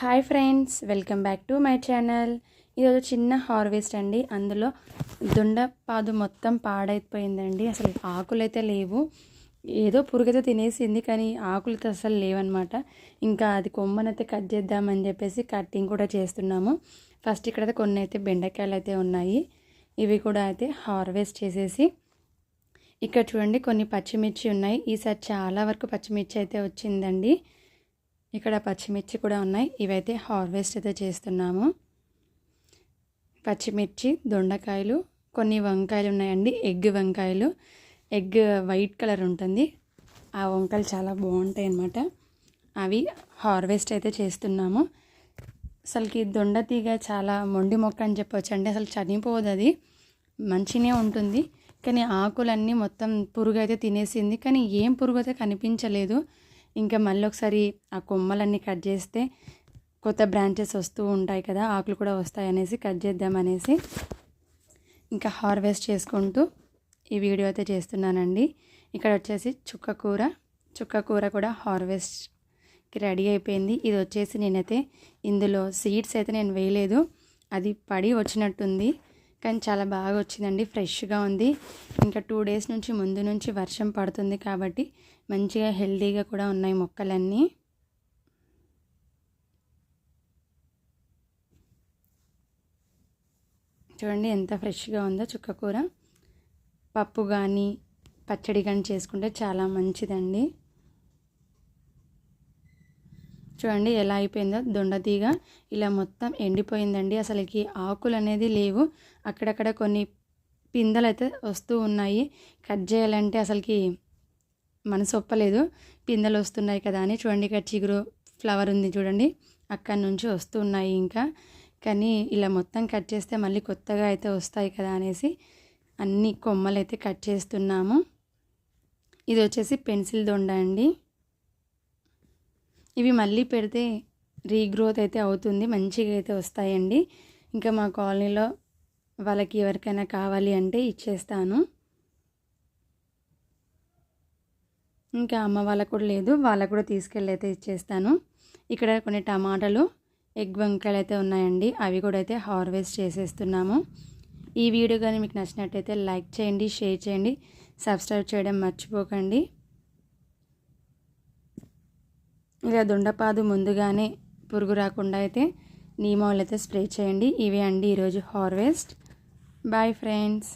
Hi friends welcome back to my channel ఈరోజు చిన్న harvest అండి. అందులో దుండపాదు మొత్తం పాడైపోయిందండి. అసలు ఆకులు అయితే లేవు. ఏదో పురుగైతే తినేసింది కానీ ఆకులతో అసలు లేవన్నమాట. ఇంకా అది కొమ్మనైతే కట్ చేద్దామని చెప్పేసి కట్టింగ్ కూడా చేస్తున్నాము. ఫస్ట్ ఇక్కడ కొన్ని అయితే బెండకాయలు అయితే ఉన్నాయి. ఇవి కూడా అయితే హార్వెస్ట్ చేసేసి ఇక్కడ చూడండి కొన్ని పచ్చిమిర్చి ఉన్నాయి. ఈసారి చాలా వరకు పచ్చిమిర్చి అయితే వచ్చిందండి. ఇక్కడ పచ్చిమిర్చి కూడా ఉన్నాయి. ఇవైతే హార్వెస్ట్ అయితే చేస్తున్నాము. పచ్చిమిర్చి దొండకాయలు కొన్ని వంకాయలు ఉన్నాయండి. ఎగ్ వంకాయలు. ఎగ్ వైట్ కలర్ ఉంటుంది. ఆ వంకాయలు చాలా బాగుంటాయి అన్నమాట. అవి హార్వెస్ట్ అయితే చేస్తున్నాము. అసలుకి దొండ తీగ చాలా మొండి మొక్క అని చెప్పొచ్చు అండి. అసలు చనిపోదు అది. మంచినే ఉంటుంది. కానీ ఆకులన్నీ మొత్తం పురుగు అయితే తినేసింది. కానీ ఏం పురుగు అయితే కనిపించలేదు. ఇంకా మళ్ళీ ఒకసారి ఆ కొమ్మలన్నీ కట్ చేస్తే కొత్త బ్రాంచెస్ వస్తూ ఉంటాయి కదా ఆకులు కూడా వస్తాయి అనేసి కట్ చేద్దామనేసి ఇంకా హార్వెస్ట్ చేసుకుంటూ ఈ వీడియో అయితే చేస్తున్నానండి. ఇక్కడ వచ్చేసి చుక్క కూర చుక్క కూర కూడా హార్వెస్ట్కి రెడీ అయిపోయింది. ఇది వచ్చేసి నేనైతే ఇందులో సీడ్స్ అయితే నేను వేయలేదు అది పడి వచ్చినట్టుంది. కానీ చాలా బాగా వచ్చిందండి. ఫ్రెష్గా ఉంది. ఇంకా టూ డేస్ నుంచి ముందు నుంచి వర్షం పడుతుంది కాబట్టి మంచిగా హెల్తీగా కూడా ఉన్నాయి మొక్కలన్నీ. చూడండి ఎంత ఫ్రెష్గా ఉందో చుక్కకూర పప్పు కానీ పచ్చడి కానీ చేసుకుంటే చాలా మంచిదండి. చూడండి ఎలా అయిపోయిందో దొండతీగ ఇలా మొత్తం ఎండిపోయిందండి. అసలుకి ఆకులు అనేది లేవు. అక్కడక్కడ కొన్ని పిందెలు అయితే వస్తూ ఉన్నాయి. కట్ చేయాలంటే అసలుకి మనసు ఒప్పలేదు. పిందెలు వస్తున్నాయి కదా అని చూడండి. ఇక్కడ చిగురు ఫ్లవర్ ఉంది చూడండి. అక్కడి నుంచి వస్తూ ఉన్నాయి ఇంకా. కానీ ఇలా మొత్తం కట్ చేస్తే మళ్ళీ కొత్తగా అయితే వస్తాయి కదా అనేసి అన్ని కొమ్మలు అయితే కట్ చేస్తున్నాము. ఇది వచ్చేసి పెన్సిల్ దొండ అండి. ఇవి మళ్ళీ పెడితే రీగ్రోత్ అయితే అవుతుంది మంచిగా అయితే వస్తాయండి. ఇంకా మా కాలనీలో వాళ్ళకి ఎవరికైనా కావాలి అంటే ఇచ్చేస్తాను. ఇంకా అమ్మ వాళ్ళకు కూడా లేదు వాళ్ళకు కూడా తీసుకెళ్ళి అయితే ఇచ్చేస్తాను. ఇక్కడ కొన్ని టమాటాలు ఎగ్ వంకాయలు అయితే ఉన్నాయండి అవి కూడా అయితే హార్వెస్ట్ చేసేస్తున్నాము. ఈ వీడియో కానీ మీకు నచ్చినట్టయితే లైక్ చేయండి షేర్ చేయండి సబ్స్క్రైబ్ చేయడం మర్చిపోకండి. ఇలా దుండపాదు ముందుగానే పురుగు రాకుండా అయితే నీమాలు అయితే స్ప్రే చేయండి. ఇవే అండి ఈరోజు హార్వెస్ట్. Bye friends